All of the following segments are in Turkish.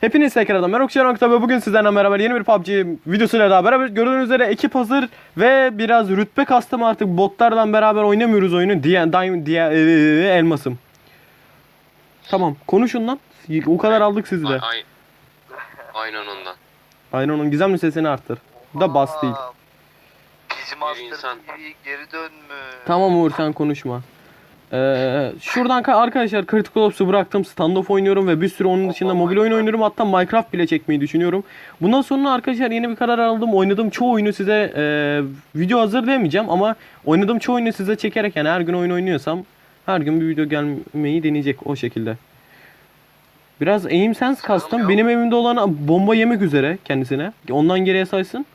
Hepiniz tekrardan merhaba Şenok tabi bugün sizlerle beraber yeni bir PUBG videosuyla daha beraber gördüğünüz üzere ekip hazır ve biraz rütbe kastım artık botlardan beraber oynamıyoruz oyunu diye diye, diye e, elmasım. Tamam konuşun lan. O kadar aldık sizi de. Ay, ay- aynen ondan. Aynen onun gizemli sesini arttır. Bu da bas değil. Bizim Bir insan. Master TV geri dönmüş. Tamam Uğur sen konuşma. Ee, şuradan ka- arkadaşlar Critical Ops'u bıraktım. Standoff oynuyorum ve bir sürü onun dışında mobil oyun oynuyorum. Hatta Minecraft bile çekmeyi düşünüyorum. Bundan sonra arkadaşlar yeni bir karar aldım. Oynadığım çoğu oyunu size e, video hazır demeyeceğim ama oynadığım çoğu oyunu size çekerek yani her gün oyun oynuyorsam her gün bir video gelmeyi deneyecek o şekilde. Biraz aim sense kastım. Benim evimde olan bomba yemek üzere kendisine. Ondan geriye saysın.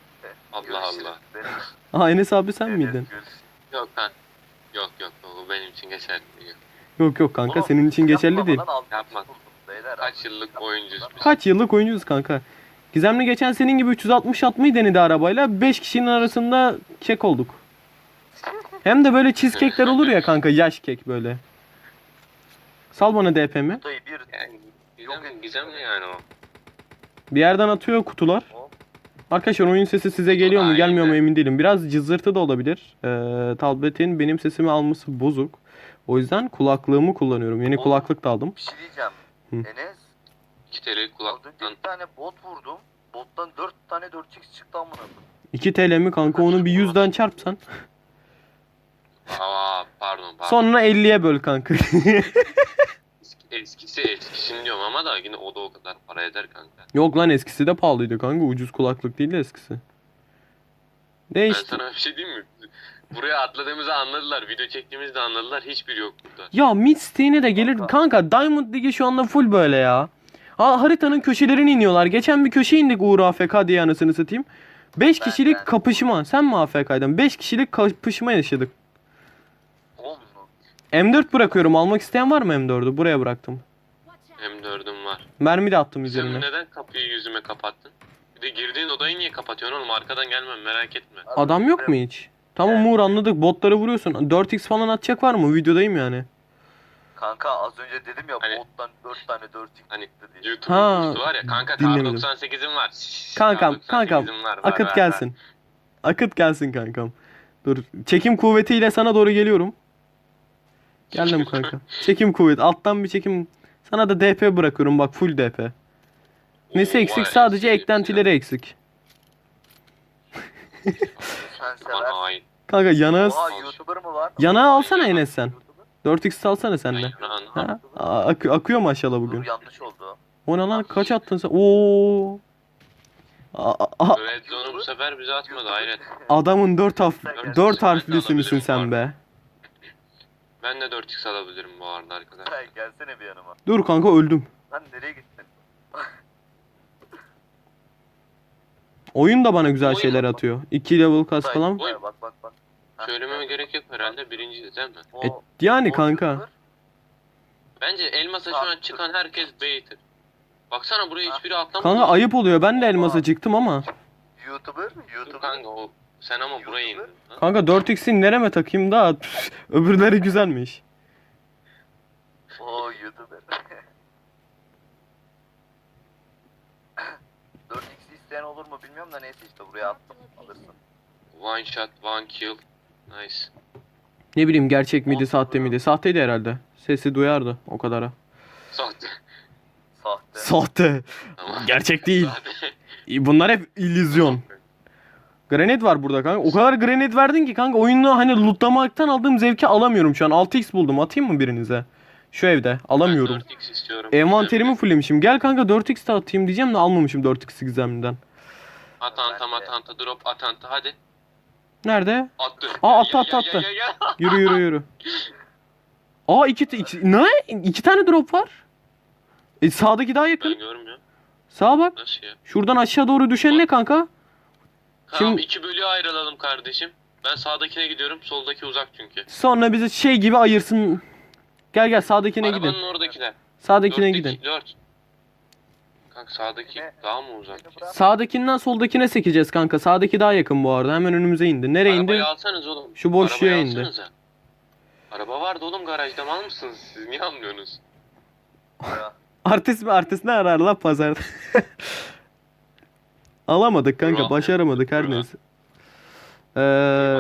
Allah Allah. Aa Enes abi sen miydin? Yok ben. Yok yok o benim için geçerli değil. Yok yok kanka senin için geçerli değil. Yapma. Kaç yıllık oyuncuyuz biz. Kaç yıllık oyuncuyuz kanka. Gizemli geçen senin gibi 360 atmayı denedi arabayla. 5 kişinin arasında kek olduk. Hem de böyle cheesecake'ler olur ya kanka yaş kek böyle. Sal bana DP'mi. Dayı bir Yani gizemli, gizemli yani o. Bir yerden atıyor kutular. Arkadaşlar oyun sesi size geliyor mu gelmiyor mu emin değilim. Biraz cızırtı da olabilir. Ee, tabletin benim sesimi alması bozuk. O yüzden kulaklığımı kullanıyorum. Yeni kulaklık da aldım. bir şey diyeceğim. Hı. Enes 2 TL az önce bir tane bot vurdum. Bottan 4 tane 4x çıktı amına koyayım. 2 TL mi kanka onu bir 100'den çarpsan. Aa pardon pardon. Sonra 50'ye böl kanka. Eski- Eskisi eskisini diyorum ama da yine o da o kadar para eder kanka. Yok lan eskisi de pahalıydı kanka. Ucuz kulaklık değil de eskisi. Ben Değişti. sana bir şey diyeyim mi? Buraya atladığımızı anladılar. Video çektiğimizi de anladılar. Hiçbir yok burada. Ya mid siteğine de gelir. Kanka Diamond Ligi şu anda full böyle ya. Ha, haritanın köşelerini iniyorlar. Geçen bir köşe indik Uğur AFK diye anasını satayım. 5 Ben- kişilik ben. kapışma. Sen mi AFK'ydın? 5 kişilik kapışma yaşadık. Oğlum M4 bırakıyorum. Almak isteyen var mı M4'ü? Buraya bıraktım. M4'üm var. Mermi de attım Sen üzerine. neden kapıyı yüzüme kapattın? Bir de girdiğin odayı niye kapatıyorsun oğlum? Arkadan gelmem merak etme. Adam yok mu hiç? Tamam Uğur anladık. Botları vuruyorsun. 4x falan atacak var mı? Videodayım yani. Kanka az önce dedim ya Hani- bottan 4 tane 4x Hani. YouTube Ha, videosu var ya kanka dinlemedim. Kar98'im var. Şşş, Kankam, Kar98'im kankam. var, var, Akıt var, gelsin. Akıt gelsin kankam. Dur. Çekim kuvvetiyle sana doğru geliyorum. Geldim kanka. Çekim kuvvet. Alttan bir çekim. Sana da DP bırakıyorum bak full DP. Nesi Oo, eksik? Sadece eksik. eklentileri eksik. Kanka yanağı Oha YouTuber mı var? yanağı alsana Enes sen. YouTuber? 4x alsana sen de. Ha? A- akı- akıyor maşallah bugün. Dur yanlış oldu. O ne lan kaç attın sen? Oo. A- a- a- Red Zone'u bu sefer bize atmadı hayret. adamın 4 harf Sen 4 gel. harflisi misin sen be? Ben de 4x alabilirim bu arada arkadaşlar. Sen gelsene bir yanıma. Dur kanka öldüm. Lan nereye gittin? Oyun da bana güzel Oyun- şeyler atıyor. 2 level kas Dayı, falan. dayı, Bak bak bak. Söylememe gerek yok herhalde birinci değil mi? o- E, yani o kanka. YouTuber, Bence elmasa şu an çıkan herkes baitir. Baksana buraya hiçbiri atlamadı. Kanka ayıp oluyor. Ben de elmasa çıktım ama. YouTuber, Dur YouTuber. kanka o sen ama buraya ha? Kanka 4x'in nereme takayım da öbürleri güzelmiş. O YouTuber. 4x isteyen olur mu bilmiyorum da neyse işte buraya attım alırsın. One shot, one kill. Nice. Ne bileyim gerçek miydi sahte miydi? Sahteydi herhalde. Sesi duyardı o kadara. Sahte. Sahte. Sahte. Tamam. Gerçek değil. Sahte. Bunlar hep illüzyon. Granit var burada kanka. O kadar granit verdin ki kanka oyunu hani lootlamaktan aldığım zevki alamıyorum şu an. 6x buldum. Atayım mı birinize? Şu evde. Alamıyorum. Ben 4x istiyorum. Envanterimi fulllemişim. Gel kanka 4x de atayım diyeceğim de almamışım 4x'i gizemliden. Atanta matanta drop atanta hadi. Nerede? Attı. Aa, attı, attı, attı. Yürü yürü yürü. Aa iki, iki ne? İki tane drop var. E sağdaki daha yakın. Ben görmüyorum. Sağa bak. Nasıl ya? Şuradan aşağı doğru düşen ne kanka? Tamam Şimdi- iki bölüye ayrılalım kardeşim. Ben sağdakine gidiyorum. Soldaki uzak çünkü. Sonra bizi şey gibi ayırsın. Gel gel sağdakine Arabanın gidin. oradakiler. Sağdakine Dörtteki gidin. Dört. Kanka sağdaki Ne? daha mı uzak? Sağdakinden soldakine sekeceğiz kanka. Sağdaki daha yakın bu arada. Hemen önümüze indi. Nereye Arabayı indi? alsanız oğlum. Şu boşluğa Arabayı indi. alsanıza. Araba vardı oğlum garajda mal mısınız siz? Niye anlıyorsunuz? Ya, Artist mi artist ne arar la pazarda? Alamadık kanka. Drop. Başaramadık her Drop. neyse. Ee,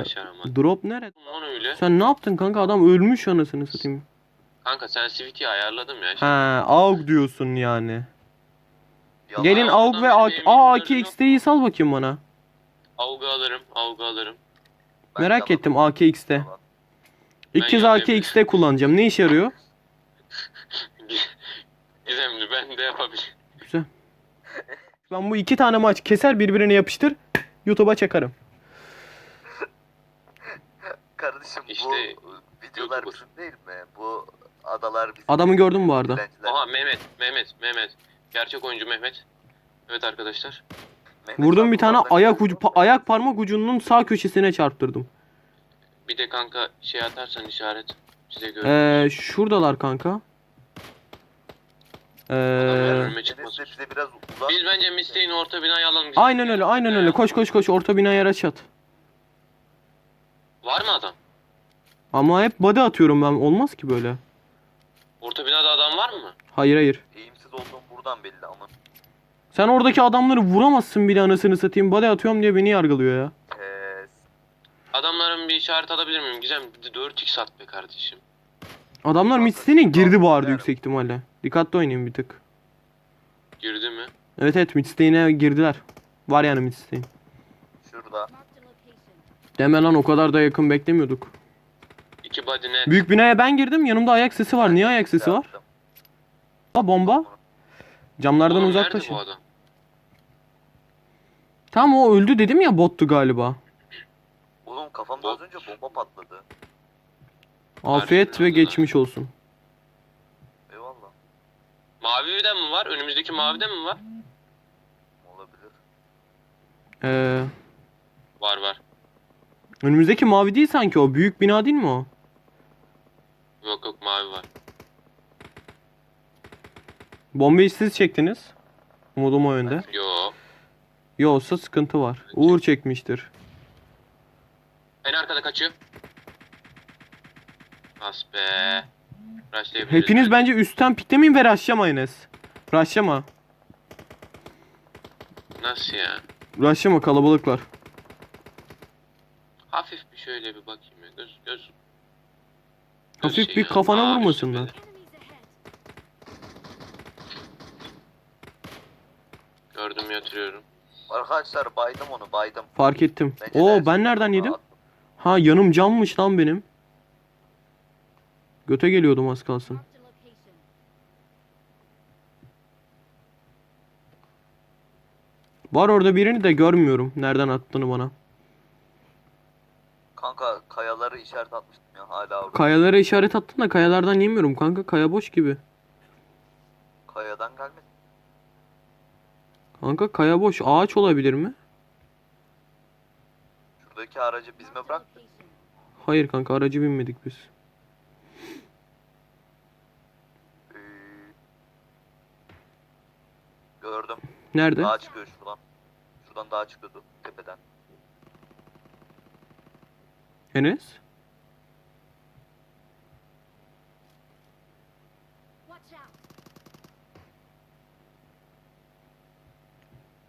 başaramadım? drop nerede? Lan öyle. Sen ne yaptın kanka? Adam ölmüş anasını satayım. Kanka sensitivity'yi ayarladım ya. Ha, AUG diyorsun yani. yalan. Gelin Aa, AUG ve benim A- elimde A2 yok. XT'yi sal bakayım bana. Avga alırım, avga alırım. Ben Merak ettim AK-XT. Yalan. İlk Ben kez yalan AK-XT kullanacağım. Ne işe yarıyor? Gizemli ben de yapabilirim. Ben bu iki tane maç keser birbirine yapıştır. YouTube'a çakarım. Kardeşim İşte bu videolar YouTuber. bizim değil mi? Bu adalar bizim. Adamı gördün mü bu arada? Dilenciler. Aha Mehmet, Mehmet, Mehmet. Gerçek oyuncu Mehmet. Evet arkadaşlar. Mehmet Vurdum bir tane ayak gördüm. ucu pa- ayak parmak ucunun sağ köşesine çarptırdım. Bir de kanka şey atarsan işaret size göre. Ee, şuradalar kanka. Ee, de biraz uzak. Biz bence Misteğin orta binayı alalım. aynen öyle, aynen öyle. Koş koş koş orta binaya araç at. Var mı adam? Ama hep body atıyorum ben. Olmaz ki böyle. Orta binada adam var mı? Hayır hayır. Eğimsiz olduğum buradan belli ama. Sen oradaki adamları vuramazsın bile anasını satayım. Body atıyorum diye beni yargılıyor ya. Ee, Adamların bir işaret alabilir miyim? Gizem bir de 4x at be kardeşim. Adamlar Midstay'in girdi bu arada yüksek ihtimalle. Dikkatli oynayın bir tık. Girdi mi? Evet evet Midstay'ine girdiler. Var yani Midstay'in. şurada. Deme lan o kadar da yakın beklemiyorduk. İki body net. Büyük binaya ben girdim yanımda ayak sesi var. Niye ayak sesi var? Ha bomba. Camlardan Oğlum nerede uzaklaşın. bu adam? Tamam o öldü dedim ya bottu galiba. Oğlum kafamda az önce bomba patladı. Afiyet ve geçmiş olsun. Maviden mi var? Önümüzdeki maviden mi var? Olabilir. Ee, Var var. önümüzdeki mavi değil sanki o. Büyük bina değil mi o? Yok yok mavi var. Bombayı siz çektiniz. Umudum o yönde. Yo. Yoksa sıkıntı var. Uğur çekmiştir. En arkada kaçıyor. As be. Rushlayabiliriz Hepiniz bence üstten piklemeyin ve rushlamayınız. Rushlama. Nasıl ya? Rushlama kalabalıklar. Hafif bir şöyle bir bakayım ya. Göz göz. göz Hafif şey bir kafana mavi vurmasınlar. Gördüm yatırıyorum. Arkadaşlar baydım onu baydım. Fark ettim. Bence Oo de- ben nereden yedim? Aa, Ha yanım cammış lan benim. Göte geliyordum az kalsın. Var orada birini de görmüyorum. Nereden attığını bana. Kanka kayaları işaret atmıştım ya hala orada. Kayalara işaret attın da kayalardan yemiyorum kanka. Kaya boş gibi. Kayadan gelmedi. Kanka kaya boş. Ağaç olabilir mi? Şuradaki aracı biz mi bıraktık? Hayır kanka aracı binmedik biz. Gördüm. Nerede? Dağa çıkıyor şuradan. Şuradan dağa çıkıyordu tepeden. Enes?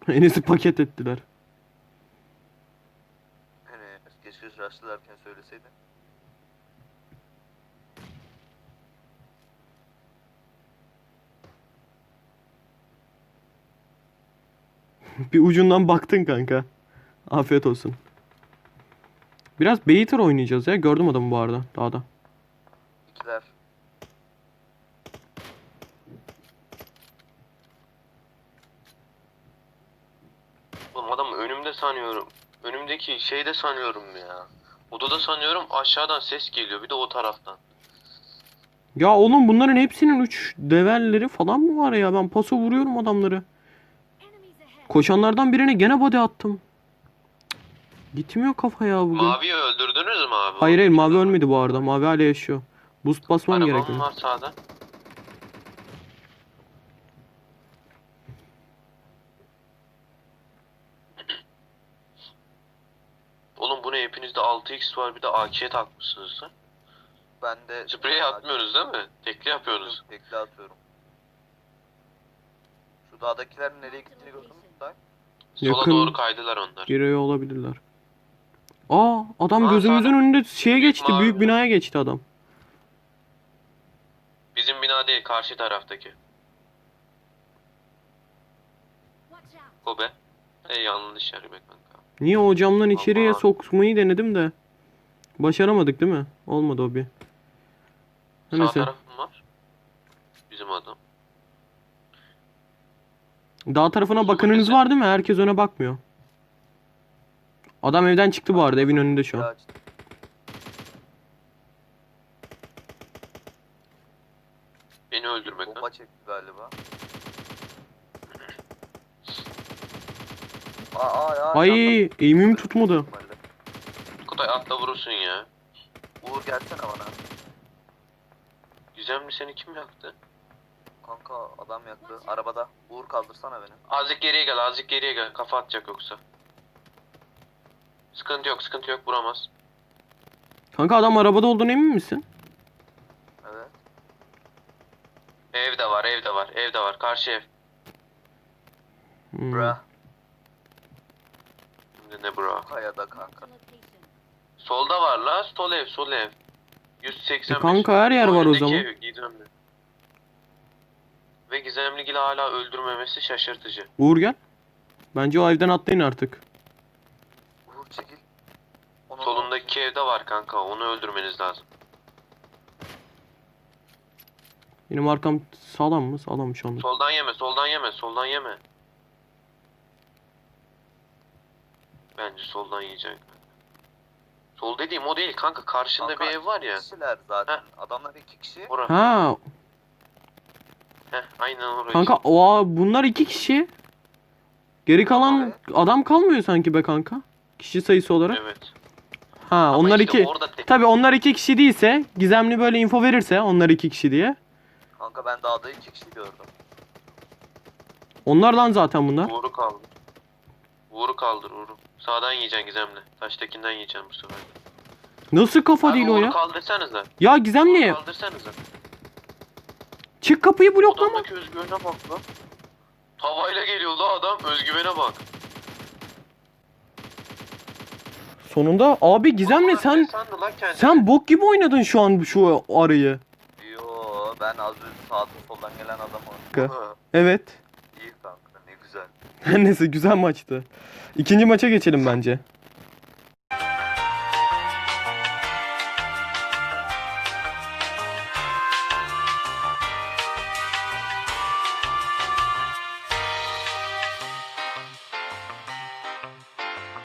Enes'i paket ettiler. Hani keşke rushlarken söyleseydin. Bir ucundan baktın kanka. Afiyet olsun. Biraz Baiter oynayacağız ya. Gördüm adamı bu arada dağda. İkiler. Oğlum adamı önümde sanıyorum. Önümdeki şeyde sanıyorum ya. Odada sanıyorum aşağıdan ses geliyor bir de o taraftan. Ya oğlum bunların hepsinin 3 develleri falan mı var ya? Ben paso vuruyorum adamları. Koşanlardan birine gene body attım. Gitmiyor kafa ya bugün. Mavi öldürdünüz mü abi? Hayır hayır mavi ölmedi bu arada. Mavi hala yaşıyor. Boost basmam Arabam gerekiyor. var sağda. Oğlum bu ne hepinizde 6x var bir de AK takmışsınız lan. Ben de... Sprey atmıyoruz değil mi? Tekli yapıyoruz. Tekli atıyorum. Şu dağdakilerin nereye gittiğini gördün mü? Sola Yakın- doğru kaydılar onlar. Geriye olabilirler. Aa adam Aa, gözümüzün sağda. önünde şeye geçti. mavi. Büyük binaya geçti adam. Bizim bina değil karşı taraftaki. Watch out. O be. E yanlış yer be kanka. Niye o camdan içeriye Allah. sokmayı denedim de. Başaramadık değil mi? Olmadı o bir. Sağ Neyse. tarafım var. Bizim adam. Dağ tarafına bakınınız var değil mi? Herkes öne bakmıyor. Adam evden çıktı bu arada. Evin önünde şu an. Beni öldürmek. Bomba çekti galiba. Aa, aa, aa, Ay eğimim tutmadı. Kutay atla vurursun ya. Uğur gelsene bana. Gizemli seni kim yaktı? Arabada. Uğur kaldırsana beni. Azıcık geriye gel azıcık geriye gel. Kafa atacak yoksa. Sıkıntı yok sıkıntı yok vuramaz. Kanka adam arabada olduğunu emin misin? Evet. Evde var evde var evde var. Karşı ev. Hmm. Bra. Şimdi ne bro? Kayada kanka. Solda var la sol ev sol ev. 185. E kanka, her yer var o zaman. ev. Ve Gizemligil'i hala öldürmemesi şaşırtıcı. Uğur gel. Bence o evden atlayın artık. Uğur çekil. Onun Solundaki evde var kanka onu öldürmeniz lazım. Benim arkam sağlam mı? Sağlam şu anda. Soldan yeme soldan yeme soldan yeme. Bence soldan yiyeceksin. Sol dediğim o değil kanka karşında Kanka, bir ev var ya. kişiler zaten. Adamlar iki kişi. Orası. Ha Heh, aynen orası. kanka o bunlar iki kişi. Geri kalan adam kalmıyor sanki be kanka. Kişi sayısı olarak. Evet. Ha Ama onlar işte iki. Orada tek... Tabi onlar iki kişi değilse gizemli böyle info verirse onlar iki kişi diye. Kanka ben dağda iki kişi gördüm. Onlar lan zaten bunlar. Uğur'u kaldır. Uğur'u kaldır Uğur'u. Sağdan yiyeceksin Gizemli. Taştakinden yiyeceksin bu sefer. Nasıl kafa Abi değil o Uğur'u ya? kaldırsanıza. Ya Uğur'u gizemli kaldırsanıza. Çık kapıyı bloklama. Adamdaki özgüvene bak lan. Havayla geliyor la adam özgüvene bak. Sonunda abi gizemli Ulan sen lan kendini? sen bok gibi oynadın şu an şu arıyı. Yo ben az önce sağdan soldan gelen adamı. Kanka. Ha. Evet. İyi kanka ne güzel. Neyse güzel maçtı. İkinci maça geçelim bence.